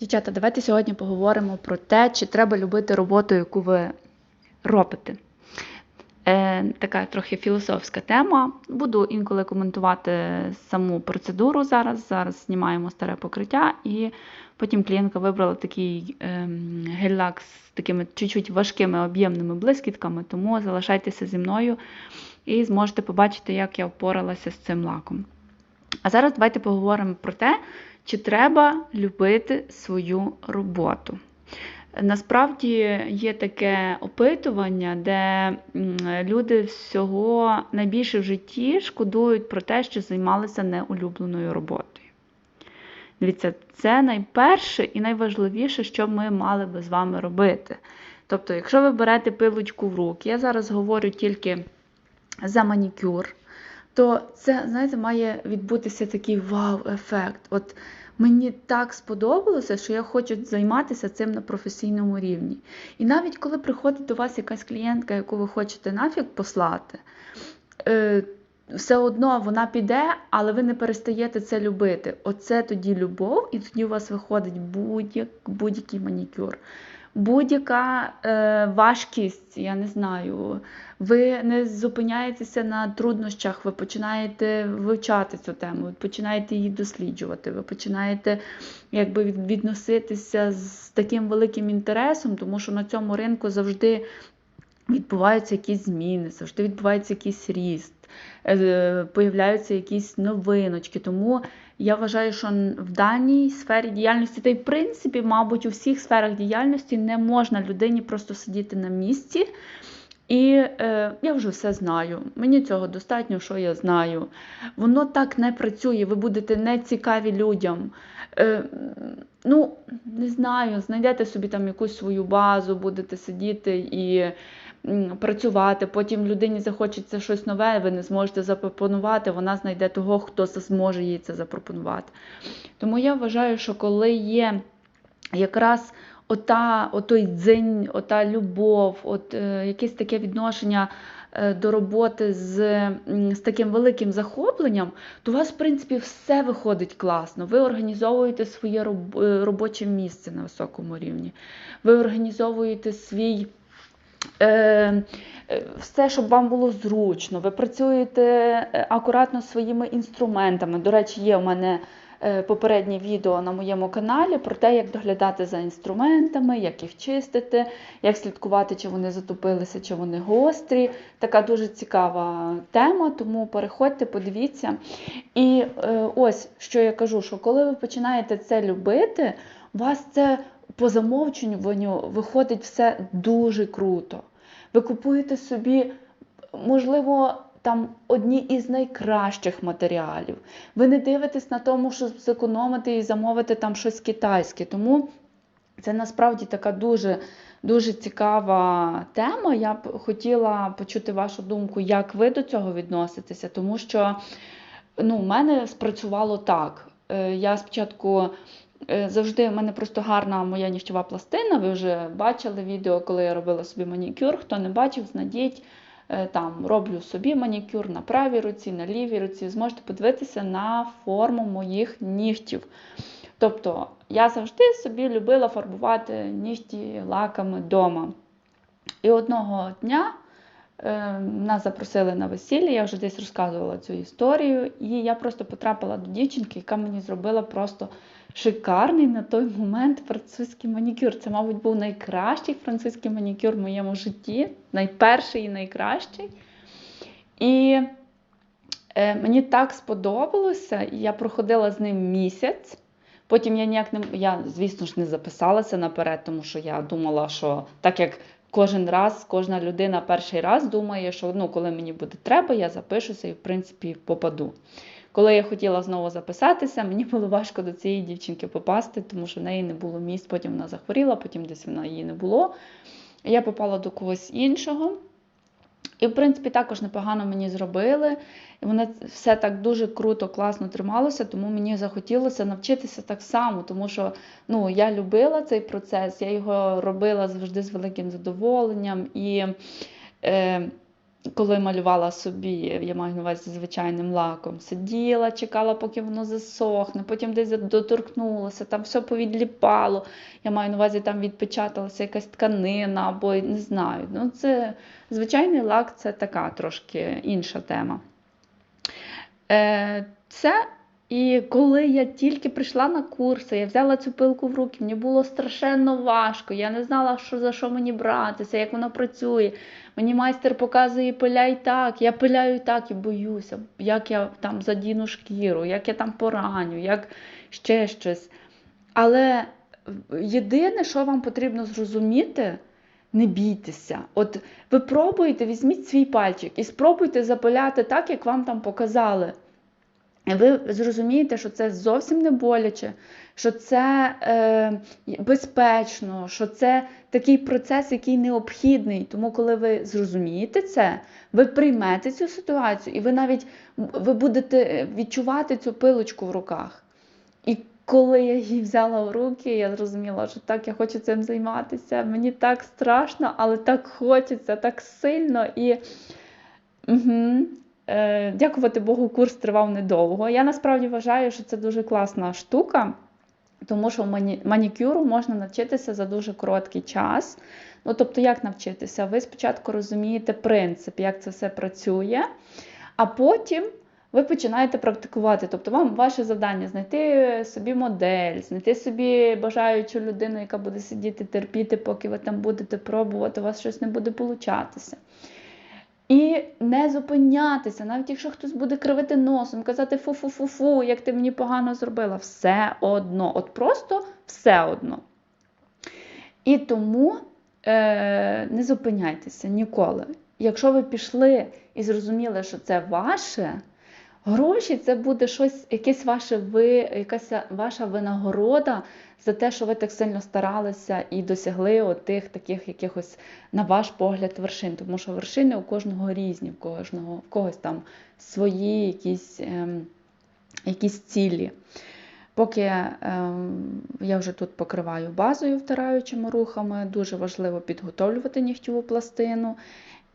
Дівчата, давайте сьогодні поговоримо про те, чи треба любити роботу, яку ви робите. Е, Така трохи філософська тема. Буду інколи коментувати саму процедуру зараз. Зараз знімаємо старе покриття, і потім клієнтка вибрала такий е, гель-лак з такими чуть-чуть важкими об'ємними блискітками, тому залишайтеся зі мною і зможете побачити, як я впоралася з цим лаком. А зараз давайте поговоримо про те, чи треба любити свою роботу. Насправді є таке опитування, де люди всього найбільше в житті шкодують про те, що займалися неулюбленою роботою. Дивіться, це найперше і найважливіше, що ми мали би з вами робити. Тобто, якщо ви берете пилочку в руки, я зараз говорю тільки за манікюр, то це, знаєте, має відбутися такий вау-ефект. От Мені так сподобалося, що я хочу займатися цим на професійному рівні. І навіть коли приходить до вас якась клієнтка, яку ви хочете нафіг послати, е, все одно вона піде, але ви не перестаєте це любити. Оце тоді любов, і тоді у вас виходить будь-який манікюр будь-яка е, важкість, я не знаю, ви не зупиняєтеся на труднощах, ви починаєте вивчати цю тему, починаєте її досліджувати, ви починаєте якби, відноситися з таким великим інтересом, тому що на цьому ринку завжди відбуваються якісь зміни, завжди відбувається якийсь ріст, появляються якісь новиночки. Тому я вважаю, що в даній сфері діяльності, та й в принципі, мабуть, у всіх сферах діяльності не можна людині просто сидіти на місці. І е, я вже все знаю. Мені цього достатньо, що я знаю. Воно так не працює, ви будете не цікаві людям. Е, Ну, не знаю, знайдете собі там якусь свою базу, будете сидіти і працювати. Потім людині захочеться щось нове, ви не зможете запропонувати, вона знайде того, хто зможе їй це запропонувати. Тому я вважаю, що коли є якраз ота, отой дзинь, ота любов, от е, якесь таке відношення. Е, до роботи з з таким великим захопленням, то у вас, в принципі, все виходить класно. Ви організовуєте своє е, робоче місце на високому рівні. Ви організовуєте свій Е, все, щоб вам було зручно, ви працюєте акуратно своїми інструментами. До речі, є у мене попереднє відео на моєму каналі про те, як доглядати за інструментами, як їх чистити, як слідкувати, чи вони затопилися, чи вони гострі. Така дуже цікава тема, тому переходьте, подивіться. І ось що я кажу: що коли ви починаєте це любити, у вас це по замовчуванню виходить все дуже круто. Ви купуєте собі, можливо, там одні із найкращих матеріалів. Ви не дивитесь на тому, щоб зекономити і замовити там щось китайське. Тому це насправді така дуже дуже цікава тема. Я б хотіла почути вашу думку, як ви до цього відноситеся, тому що ну, в мене спрацювало так. Е, я спочатку Е, завжди в мене просто гарна моя ніщова пластина. Ви вже бачили відео, коли я робила собі манікюр. Хто не бачив, знайдіть. Е, там роблю собі манікюр на правій руці, на лівій руці. Зможете подивитися на форму моїх нігтів. Тобто, я завжди собі любила фарбувати нігті лаками вдома. І одного дня нас запросили на весілля, я вже десь розказувала цю історію, і я просто потрапила до дівчинки, яка мені зробила просто шикарний на той момент французький манікюр. Це, мабуть, був найкращий французький манікюр в моєму житті, найперший і найкращий. І е, мені так сподобалося, і я проходила з ним місяць. Потім я ніяк не я, звісно ж, не записалася наперед, тому що я думала, що так як кожен раз, кожна людина перший раз думає, що ну, коли мені буде треба, я запишуся і, в принципі, попаду. Коли я хотіла знову записатися, мені було важко до цієї дівчинки попасти, тому що в неї не було місць, потім вона захворіла, потім десь вона її не було. Я попала до когось іншого. І, в принципі, також непогано мені зробили. І воно все так дуже круто, класно трималося, тому мені захотілося навчитися так само, тому що ну, я любила цей процес, я його робила завжди з великим задоволенням. І е, коли малювала собі, я маю на увазі звичайним лаком, сиділа, чекала, поки воно засохне, потім десь доторкнулося, там все повідліпало. Я маю на увазі, там відпечаталася якась тканина або не знаю. Ну, це Звичайний лак це така трошки інша тема. Е, Це і коли я тільки прийшла на курси, я взяла цю пилку в руки, мені було страшенно важко. Я не знала, що за що мені братися, як воно працює. Мені майстер показує пиляй так, я пиляю так і боюся, як я там задіну шкіру, як я там пораню, як ще щось. Але єдине, що вам потрібно зрозуміти, не бійтеся. От ви пробуєте, візьміть свій пальчик і спробуйте запиляти так, як вам там показали. Ви зрозумієте, що це зовсім не боляче, що це е, безпечно, що це такий процес, який необхідний. Тому, коли ви зрозумієте це, ви приймете цю ситуацію, і ви навіть ви будете відчувати цю пилочку в руках. І коли я її взяла в руки, я зрозуміла, що так, я хочу цим займатися. Мені так страшно, але так хочеться, так сильно. І угу. Е, дякувати Богу, курс тривав недовго. Я насправді вважаю, що це дуже класна штука, тому що манікюру можна навчитися за дуже короткий час. Ну, Тобто, як навчитися? Ви спочатку розумієте принцип, як це все працює, а потім ви починаєте практикувати. Тобто, вам ваше завдання знайти собі модель, знайти собі бажаючу людину, яка буде сидіти, терпіти, поки ви там будете пробувати, у вас щось не буде получатися. І не зупинятися, навіть якщо хтось буде кривити носом, казати фу-фу-фу-фу, як ти мені погано зробила, все одно. От просто все одно. І тому е, не зупиняйтеся ніколи. Якщо ви пішли і зрозуміли, що це ваше. Гроші це буде щось, якесь ваше ви, якась ваша винагорода за те, що ви так сильно старалися і досягли тих таких якихось, на ваш погляд, вершин. Тому що вершини у кожного різні, в кожного, в когось там свої якісь, ем, якісь цілі. Поки ем, я вже тут покриваю базою втираючими рухами, дуже важливо підготовлювати нігтєву пластину.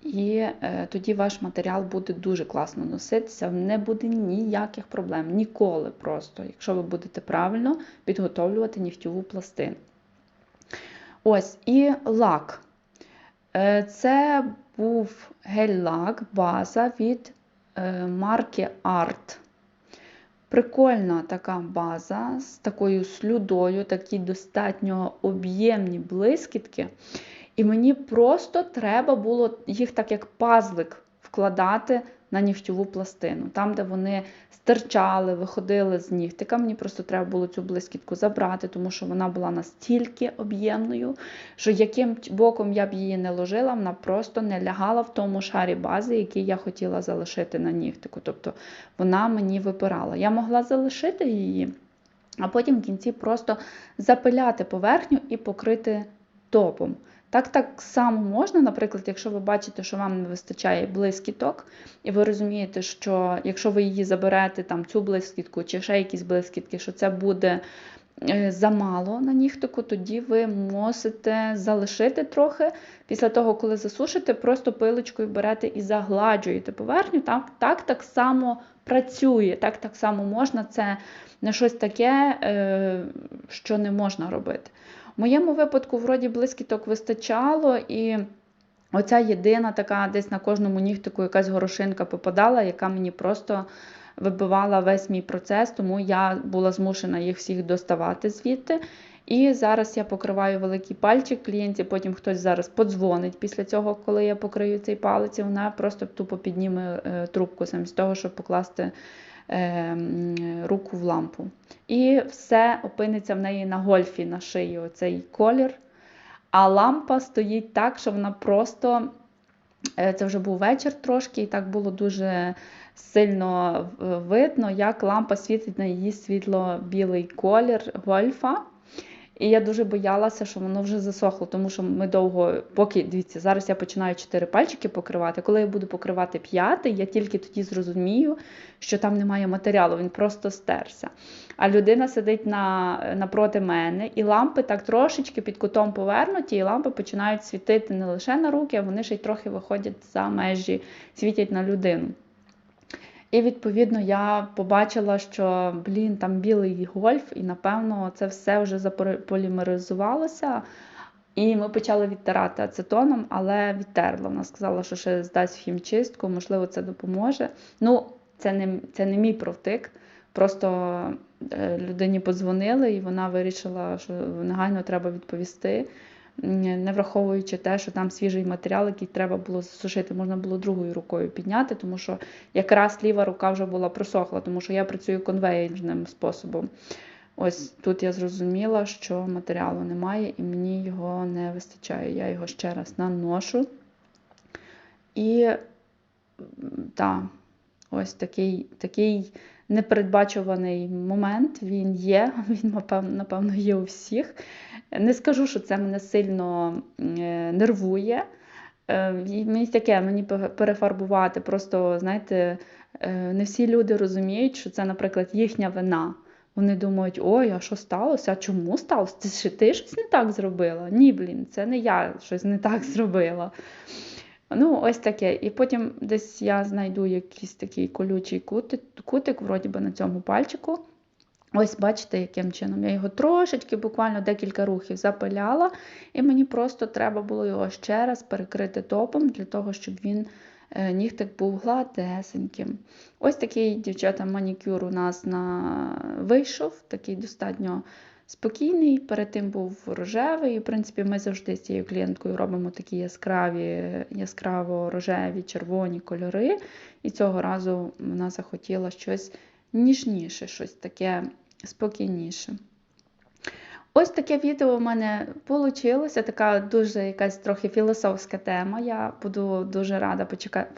І е, тоді ваш матеріал буде дуже класно носитися, не буде ніяких проблем. Ніколи просто, якщо ви будете правильно підготовлювати нігтєву пластину. Ось, і лак. Е, це був гель-лак, база від е, марки Art. Прикольна така база з такою слюдою, такі достатньо об'ємні блискітки. І мені просто треба було їх так як пазлик вкладати на нігтєву пластину. Там, де вони стирчали, виходили з нігтика, мені просто треба було цю блискітку забрати, тому що вона була настільки об'ємною, що яким боком я б її не ложила, вона просто не лягала в тому шарі бази, який я хотіла залишити на нігтику. Тобто вона мені випирала. Я могла залишити її, а потім в кінці просто запиляти поверхню і покрити топом. Так так само можна, наприклад, якщо ви бачите, що вам не вистачає блискіток, і ви розумієте, що якщо ви її заберете, там цю блискітку чи ще якісь блискітки, що це буде замало на нігтику, тоді ви мусите залишити трохи. Після того, коли засушите, просто пилочкою берете і загладжуєте поверхню. Так так, так само працює, так так само можна. Це не щось таке, е, що не можна робити. В моєму випадку, вроді, блискіток вистачало, і оця єдина така десь на кожному нігтику якась горошинка попадала, яка мені просто вибивала весь мій процес, тому я була змушена їх всіх доставати звідти. І зараз я покриваю великий пальчик клієнті, потім хтось зараз подзвонить після цього, коли я покрию цей палець, і вона просто тупо підніме е, трубку замість того, щоб покласти Ем, руку в лампу. І все опиниться в неї на гольфі на шиї оцей колір. А лампа стоїть так, що вона просто, е, це вже був вечір трошки, і так було дуже сильно видно, як лампа світить на її світло-білий колір гольфа. І я дуже боялася, що воно вже засохло, тому що ми довго, поки дивіться, зараз я починаю чотири пальчики покривати. Коли я буду покривати п'ятий, я тільки тоді зрозумію, що там немає матеріалу, він просто стерся. А людина сидить на, напроти мене, і лампи так трошечки під кутом повернуті, і лампи починають світити не лише на руки, а вони ще й трохи виходять за межі, світять на людину. І відповідно я побачила, що блін, там білий гольф, і напевно це все вже заполімеризувалося. І ми почали відтирати ацетоном, але відтерла. Вона сказала, що ще здасть в хімчистку, можливо, це допоможе. Ну, це не це не мій провтик. Просто е, людині подзвонили, і вона вирішила, що негайно треба відповісти не враховуючи те, що там свіжий матеріал, який треба було засушити, можна було другою рукою підняти, тому що якраз ліва рука вже була просохла, тому що я працюю конвейерним способом. Ось тут я зрозуміла, що матеріалу немає і мені його не вистачає. Я його ще раз наношу. І так, ось такий такий непередбачуваний момент він є, він, напевно, є у всіх. Не скажу, що це мене сильно е, нервує. Е, мені таке, мені перефарбувати. Просто, знаєте, е, не всі люди розуміють, що це, наприклад, їхня вина. Вони думають, ой, а що сталося? А чому сталося? Ж ти щось не так зробила? Ні, блін, це не я щось не так зробила. Ну, ось таке. І потім десь я знайду якийсь такий колючий кутик, вроді би на цьому пальчику. Ось, бачите, яким чином. Я його трошечки, буквально декілька рухів запиляла, і мені просто треба було його ще раз перекрити топом, для того, щоб він е, нігтик був гладесеньким. Ось такий, дівчата, манікюр у нас на... вийшов, такий достатньо спокійний. Перед тим був рожевий. І, В принципі, ми завжди з цією клієнткою робимо такі яскраві, яскраво рожеві, червоні кольори. І цього разу вона захотіла щось ніжніше, щось таке спокійніше. Ось таке відео у мене вийшло, така дуже якась трохи філософська тема. Я буду дуже рада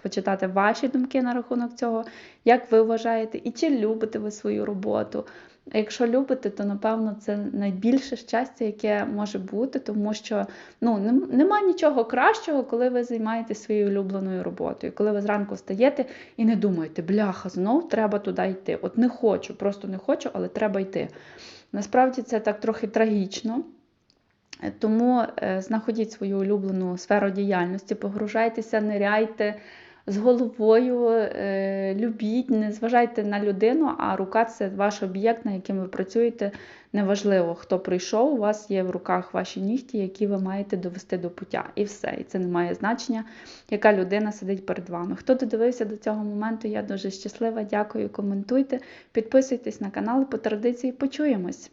почитати ваші думки на рахунок цього, як ви вважаєте, і чи любите ви свою роботу. А якщо любите, то напевно це найбільше щастя, яке може бути, тому що ну, нема нічого кращого, коли ви займаєтесь своєю улюбленою роботою. Коли ви зранку встаєте і не думаєте, бляха, знов треба туди йти. От не хочу, просто не хочу, але треба йти. Насправді це так трохи трагічно. Тому е, знаходіть свою улюблену сферу діяльності, погружайтеся, ниряйте з головою, е, любіть, не зважайте на людину, а рука це ваш об'єкт, на яким ви працюєте. Неважливо, хто прийшов, у вас є в руках ваші нігті, які ви маєте довести до пуття. І все. І це не має значення, яка людина сидить перед вами. Хто додивився до цього моменту, я дуже щаслива. Дякую, коментуйте, підписуйтесь на канал, по традиції почуємось.